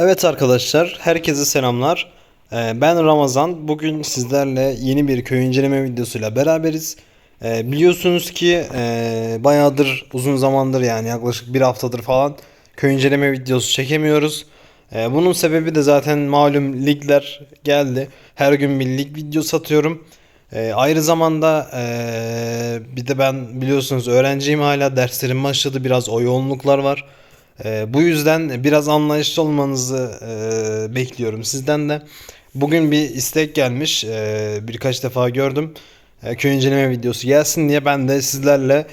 Evet arkadaşlar, herkese selamlar. Ee, Ben Ramazan. Bugün sizlerle yeni bir köy inceleme videosuyla beraberiz. Ee, Biliyorsunuz ki e, bayağıdır, uzun zamandır yani yaklaşık bir haftadır falan köy inceleme videosu çekemiyoruz. Ee, Bunun sebebi de zaten malum ligler geldi. Her gün bir lig videosu atıyorum. Ee, ayrı zamanda e, bir de ben biliyorsunuz öğrenciyim hala derslerim başladı biraz o yoğunluklar var. Ee, bu yüzden biraz anlayışlı olmanızı e, bekliyorum sizden de. Bugün bir istek gelmiş e, birkaç defa gördüm. E, köy inceleme videosu gelsin diye ben de sizlerle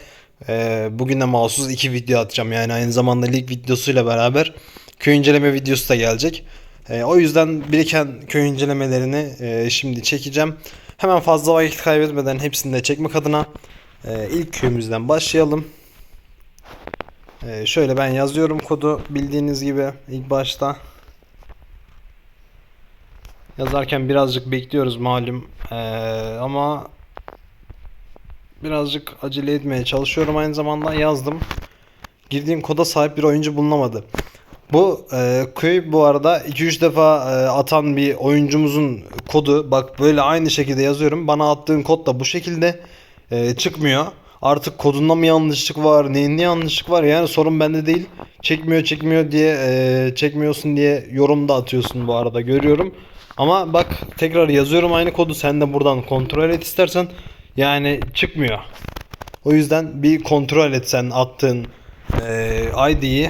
e, bugüne mahsus iki video atacağım. Yani aynı zamanda lig videosuyla beraber köy inceleme videosu da gelecek. E, o yüzden biriken köy incelemelerini e, şimdi çekeceğim. Hemen fazla vakit kaybetmeden hepsini de çekmek adına e, ilk köyümüzden başlayalım. Ee, şöyle ben yazıyorum kodu bildiğiniz gibi ilk başta. Yazarken birazcık bekliyoruz malum Ee, ama birazcık acele etmeye çalışıyorum aynı zamanda yazdım. Girdiğim koda sahip bir oyuncu bulunamadı. Bu e, köy bu arada 2-3 defa e, atan bir oyuncumuzun kodu. Bak böyle aynı şekilde yazıyorum. Bana attığın kod da bu şekilde e, çıkmıyor. Artık kodunda mı yanlışlık var, neyinde yanlışlık var yani sorun bende değil. Çekmiyor çekmiyor diye e, çekmiyorsun diye yorum da atıyorsun bu arada görüyorum. Ama bak tekrar yazıyorum aynı kodu sen de buradan kontrol et istersen. Yani çıkmıyor. O yüzden bir kontrol et sen attığın e, ID'yi.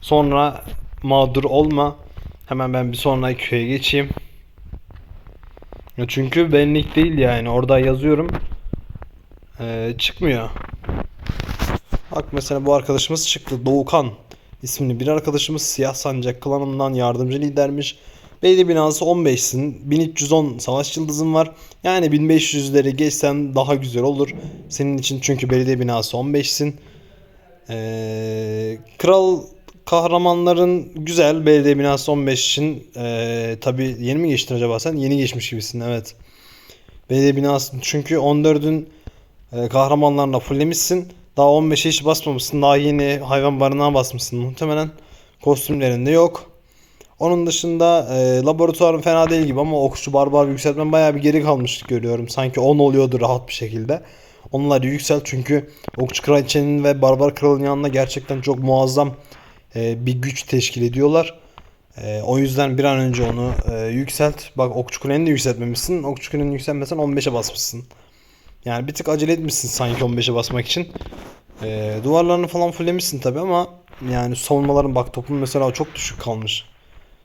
Sonra mağdur olma. Hemen ben bir sonraki köye geçeyim. Çünkü benlik değil yani. Orada yazıyorum. Ee, çıkmıyor. Bak mesela bu arkadaşımız çıktı. Doğukan isimli bir arkadaşımız Siyah Sancak klanından yardımcı lidermiş. Belediye binası 15'sin. 1310 savaş yıldızın var. Yani 1500'leri geçsen daha güzel olur. Senin için çünkü belediye binası 15'sin. Ee, kral kahramanların güzel. Belediye binası 15 için. Ee, tabi yeni mi geçtin acaba sen? Yeni geçmiş gibisin evet. Belediye binası çünkü 14'ün e, kahramanlarına fullemişsin. Daha 15'e hiç basmamışsın. Daha yeni hayvan barınağı basmışsın. Muhtemelen kostümlerinde yok. Onun dışında e, laboratuvarın fena değil gibi ama okçu barbar yükseltmen bayağı bir geri kalmış görüyorum. Sanki 10 oluyordu rahat bir şekilde. Onları yüksel çünkü okçu kraliçenin ve barbar kralın yanında gerçekten çok muazzam e, bir güç teşkil ediyorlar. E, o yüzden bir an önce onu e, yükselt. Bak okçu kuleni de yükseltmemişsin. Okçu kuleni yükseltmesen 15'e basmışsın. Yani bir tık acele etmişsin sanki 15'e basmak için. Ee, duvarlarını falan fullemişsin tabi ama yani savunmaların bak topun mesela çok düşük kalmış.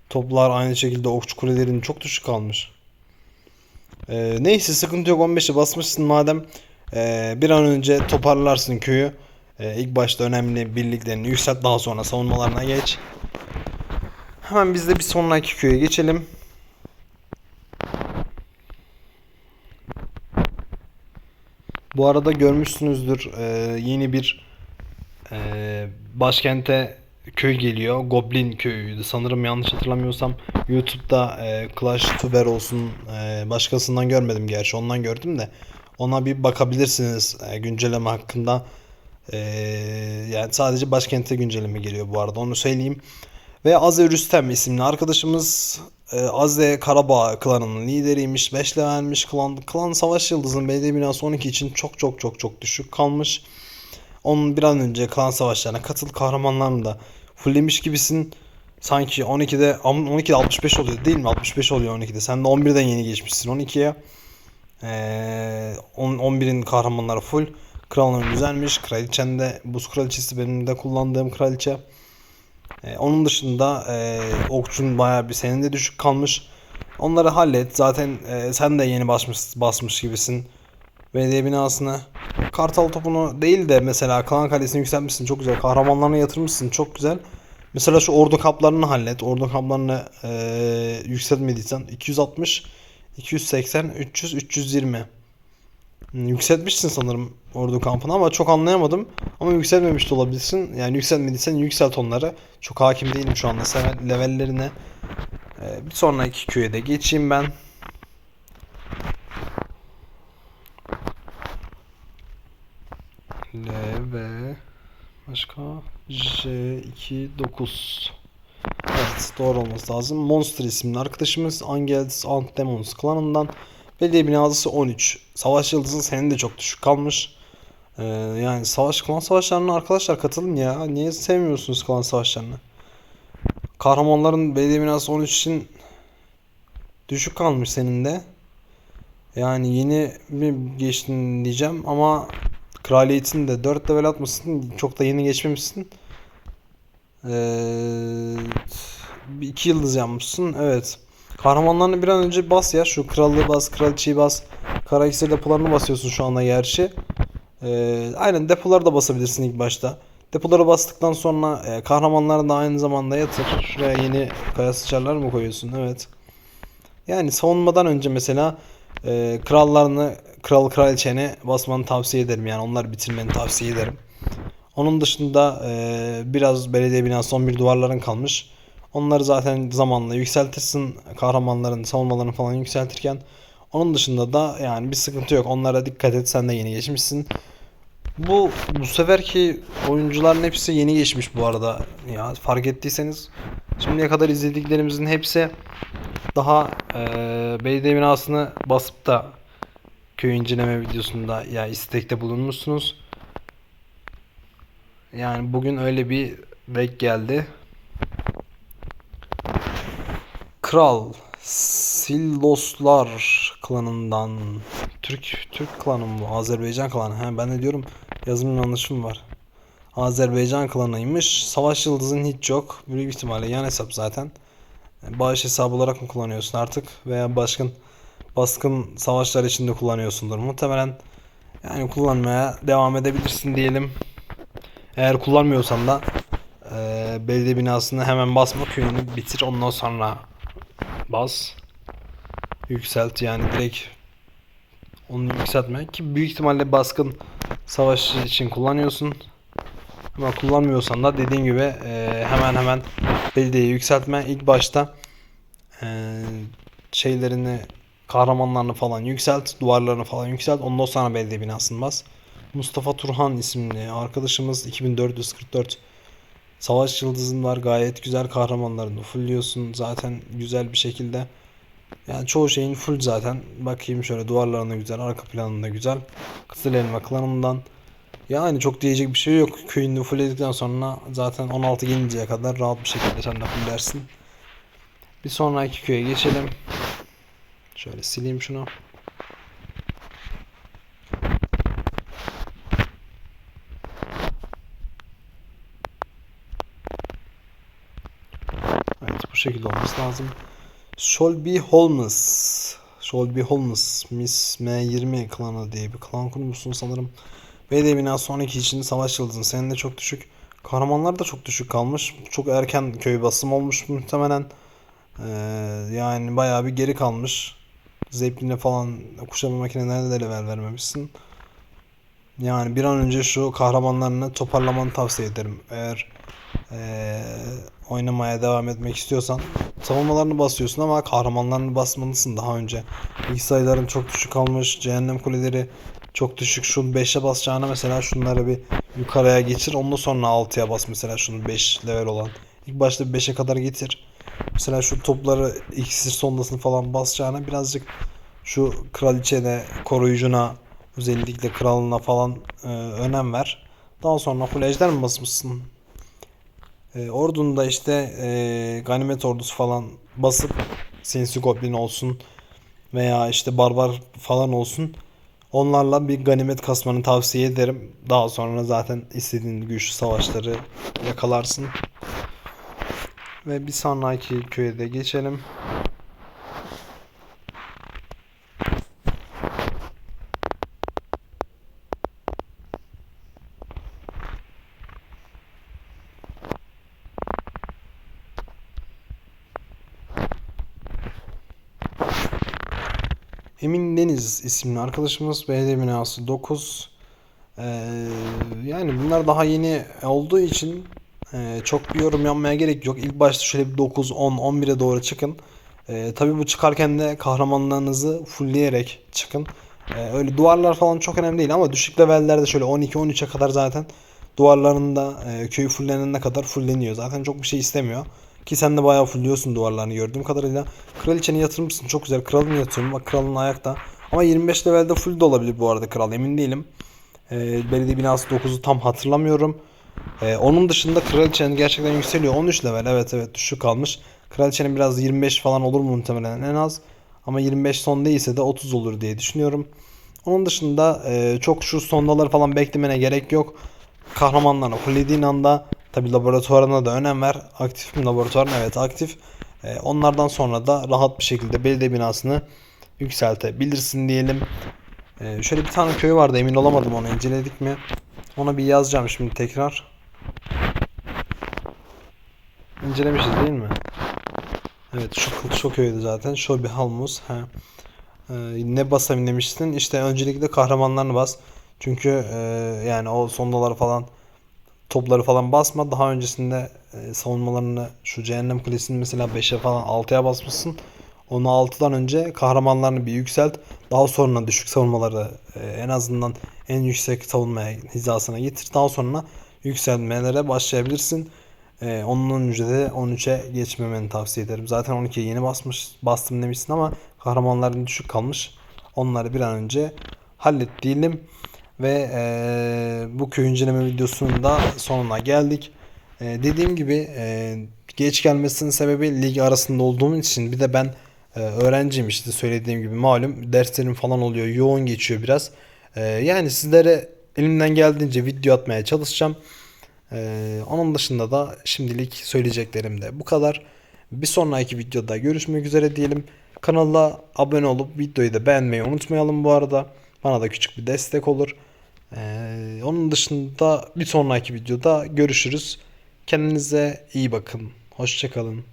Toplar aynı şekilde okçu kulelerin çok düşük kalmış. Ee, neyse sıkıntı yok 15'e basmışsın madem ee, bir an önce toparlarsın köyü. Ee, ilk başta önemli birliklerini yükselt daha sonra savunmalarına geç. Hemen biz de bir sonraki köye geçelim. Bu arada görmüşsünüzdür e, yeni bir e, başkente köy geliyor. Goblin köyüydü sanırım yanlış hatırlamıyorsam. YouTube'da e, Clash Tuber olsun e, başkasından görmedim gerçi ondan gördüm de. Ona bir bakabilirsiniz e, güncelleme hakkında. E, yani sadece başkente güncelleme geliyor bu arada onu söyleyeyim. Ve Aze Rüstem isimli arkadaşımız e, Azze Karabağ klanının lideriymiş. 5 levelmiş klan. Klan Savaş Yıldızı'nın belediye binası 12 için çok çok çok çok düşük kalmış. Onun bir an önce klan savaşlarına katıl kahramanlarını da fulllemiş gibisin. Sanki 12'de 12'de 65 oluyor değil mi? 65 oluyor 12'de. Sen de 11'den yeni geçmişsin 12'ye. Ee, 11'in kahramanları full. Kralın güzelmiş. Kraliçen de buz kraliçesi benim de kullandığım kraliçe. Ee, onun dışında e, okçun bayağı bir senin de düşük kalmış. Onları hallet. Zaten e, sen de yeni basmış basmış gibisin. Belediye binasını. Kartal topunu değil de mesela Klan Kalesi'ni yükseltmişsin. Çok güzel. Kahramanlarına yatırmışsın. Çok güzel. Mesela şu ordu kaplarını hallet. Ordu kaplarını e, yükseltmediysen 260, 280, 300, 320. Hmm, Yükseltmişsin sanırım ordu kampını ama çok anlayamadım. Ama yükselmemiş de olabilirsin. Yani yükselmediysen yükselt onları. Çok hakim değilim şu anda levellerine. Ee, bir sonraki köye de geçeyim ben. L ve başka J2 9. Evet doğru olması lazım. Monster isimli arkadaşımız Angels Ant Demons klanından. Belediye binası 13. Savaş yıldızın senin de çok düşük kalmış. Ee, yani savaş klan savaşlarına arkadaşlar katılın ya. Niye sevmiyorsunuz klan savaşlarını? Kahramanların belediye binası 13 için düşük kalmış senin de. Yani yeni mi geçtin diyeceğim ama kraliyetin de 4 level atmışsın. Çok da yeni geçmemişsin. Ee, bir iki yıldız yapmışsın. Evet. Kahramanlarını bir an önce bas ya. Şu krallığı bas, kraliçeyi bas. Kara depolarını basıyorsun şu anda gerçi. Ee, aynen depoları da basabilirsin ilk başta. Depoları bastıktan sonra e, kahramanlarını da aynı zamanda yatır. Şuraya yeni kaya sıçarlar mı koyuyorsun? Evet. Yani savunmadan önce mesela e, krallarını, kral kraliçeni basmanı tavsiye ederim. Yani onları bitirmeni tavsiye ederim. Onun dışında e, biraz belediye binası 11 duvarların kalmış. Onları zaten zamanla yükseltirsin. Kahramanların savunmalarını falan yükseltirken. Onun dışında da yani bir sıkıntı yok. Onlara dikkat et. Sen de yeni geçmişsin. Bu bu seferki oyuncuların hepsi yeni geçmiş bu arada. Ya fark ettiyseniz şimdiye kadar izlediklerimizin hepsi daha e, belediye binasını basıp da köy inceleme videosunda ya istekte bulunmuşsunuz. Yani bugün öyle bir denk geldi. Kral Silloslar klanından Türk Türk klanı mı bu? Azerbaycan klanı. He, ben de diyorum yazım yanlışım var. Azerbaycan klanıymış. Savaş yıldızın hiç yok. Büyük ihtimalle yan hesap zaten. Bağış hesabı olarak mı kullanıyorsun artık veya baskın baskın savaşlar içinde kullanıyorsundur muhtemelen. Yani kullanmaya devam edebilirsin diyelim. Eğer kullanmıyorsan da e, belediye binasını hemen basma köyünü bitir ondan sonra bas. Yükselt yani direkt onu yükseltme ki büyük ihtimalle baskın savaşı için kullanıyorsun. Ama kullanmıyorsan da dediğim gibi e, hemen hemen belediyeyi yükseltme. İlk başta e, şeylerini kahramanlarını falan yükselt, duvarlarını falan yükselt. Ondan sonra belediye binasını bas. Mustafa Turhan isimli arkadaşımız 2444 Savaş yıldızın var gayet güzel kahramanlarını fullliyorsun zaten güzel bir şekilde. Yani çoğu şeyin full zaten. Bakayım şöyle duvarlarında güzel, arka planında güzel. Kızıl elma klanından. Yani çok diyecek bir şey yok. Köyünü fullledikten sonra zaten 16 gelinceye kadar rahat bir şekilde sen de fulllersin. Bir sonraki köye geçelim. Şöyle sileyim şunu. Evet bu şekilde olması lazım. Sholby Holmes. Sholby Holmes. Miss M20 klanı diye bir klan kurmuşsun sanırım. BD binası 12 için savaş yıldızın senin de çok düşük. Kahramanlar da çok düşük kalmış. Çok erken köy basım olmuş muhtemelen. Ee, yani bayağı bir geri kalmış. Zeppelin'e falan kuşatma makinelerine de level vermemişsin. Yani bir an önce şu kahramanlarını toparlamanı tavsiye ederim. Eğer eee, oynamaya devam etmek istiyorsan savunmalarını basıyorsun ama kahramanlarını basmalısın daha önce. İlk sayıların çok düşük kalmış. Cehennem kuleleri çok düşük. Şu 5'e basacağına mesela şunları bir yukarıya geçir. Ondan sonra 6'ya bas mesela şunu 5 level olan. İlk başta 5'e kadar getir. Mesela şu topları iksir sondasını falan basacağına birazcık şu kraliçene, koruyucuna, özellikle kralına falan e, önem ver. Daha sonra full mi basmışsın? E, ordunda işte e, ganimet ordusu falan basıp sinsi goblin olsun veya işte barbar falan olsun. Onlarla bir ganimet kasmanı tavsiye ederim. Daha sonra zaten istediğin güçlü savaşları yakalarsın. Ve bir sonraki köye de geçelim. Emin Deniz isimli arkadaşımız belediye binası 9. Ee, yani bunlar daha yeni olduğu için e, çok bir yorum yapmaya gerek yok. İlk başta şöyle bir 9, 10, 11'e doğru çıkın. Ee, tabii bu çıkarken de kahramanlarınızı fullleyerek çıkın. Ee, öyle duvarlar falan çok önemli değil ama düşük levellerde şöyle 12-13'e kadar zaten duvarlarında e, köyü fullenene kadar fulleniyor. Zaten çok bir şey istemiyor. Ki sen de bayağı fulluyorsun duvarlarını gördüğüm kadarıyla. Kraliçeni yatırmışsın çok güzel. Kralını yatırıyorum. Bak kralın ayakta. Ama 25 levelde full de olabilir bu arada kral emin değilim. Ee, belediye binası 9'u tam hatırlamıyorum. Ee, onun dışında kraliçenin gerçekten yükseliyor. 13 level evet evet düşük kalmış. Kraliçenin biraz 25 falan olur mu muhtemelen en az. Ama 25 son değilse de 30 olur diye düşünüyorum. Onun dışında e, çok şu sondaları falan beklemene gerek yok. Kahramanlarını fullediğin anda tabi laboratuvarına da önem ver. Aktif mi laboratuvarın? Evet aktif. E, onlardan sonra da rahat bir şekilde belediye binasını yükseltebilirsin diyelim. E, şöyle bir tane köy vardı emin olamadım onu inceledik mi? Ona bir yazacağım şimdi tekrar. İncelemişiz değil mi? Evet şu şu köydü zaten. Şu bir halmuz. He. Ee, ne basayım demiştin? İşte öncelikle kahramanlarını bas. Çünkü e, yani o sondaları falan topları falan basma. Daha öncesinde e, savunmalarını şu cehennem kulesini mesela 5'e falan 6'ya basmışsın. Onu 6'dan önce kahramanlarını bir yükselt. Daha sonra düşük savunmaları e, en azından en yüksek savunmaya hizasına getir. Daha sonra yükselmelere başlayabilirsin. Ee, onun önce de 13'e geçmemeni tavsiye ederim. Zaten 12'ye yeni basmış, bastım demişsin ama kahramanların düşük kalmış. Onları bir an önce hallet diyelim. Ve eee, bu köy inceleme videosunun da sonuna geldik. Eee, dediğim gibi eee, geç gelmesinin sebebi lig arasında olduğum için bir de ben eee, öğrenciyim işte söylediğim gibi malum derslerim falan oluyor yoğun geçiyor biraz. Eee, yani sizlere elimden geldiğince video atmaya çalışacağım. Ee, onun dışında da şimdilik söyleyeceklerim de bu kadar. Bir sonraki videoda görüşmek üzere diyelim. Kanala abone olup videoyu da beğenmeyi unutmayalım bu arada. Bana da küçük bir destek olur. Ee, onun dışında bir sonraki videoda görüşürüz. Kendinize iyi bakın. Hoşçakalın.